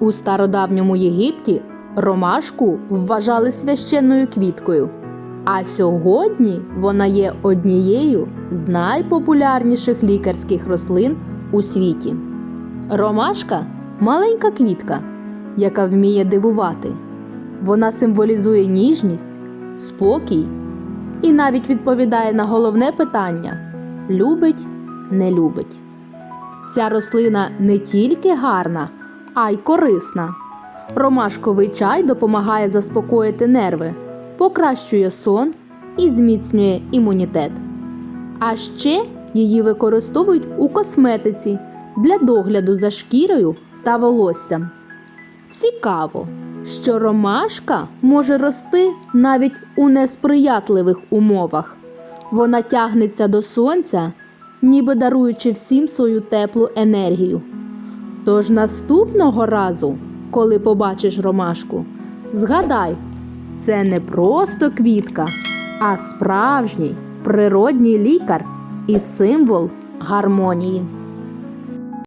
У стародавньому Єгипті ромашку вважали священною квіткою, а сьогодні вона є однією з найпопулярніших лікарських рослин у світі. Ромашка маленька квітка, яка вміє дивувати. Вона символізує ніжність, спокій і навіть відповідає на головне питання: любить, не любить. Ця рослина не тільки гарна, а й корисна. Ромашковий чай допомагає заспокоїти нерви, покращує сон і зміцнює імунітет. А ще її використовують у косметиці для догляду за шкірою та волоссям. Цікаво, що ромашка може рости навіть у несприятливих умовах. Вона тягнеться до сонця, ніби даруючи всім свою теплу енергію. Тож наступного разу, коли побачиш ромашку, згадай, це не просто квітка, а справжній природній лікар і символ гармонії.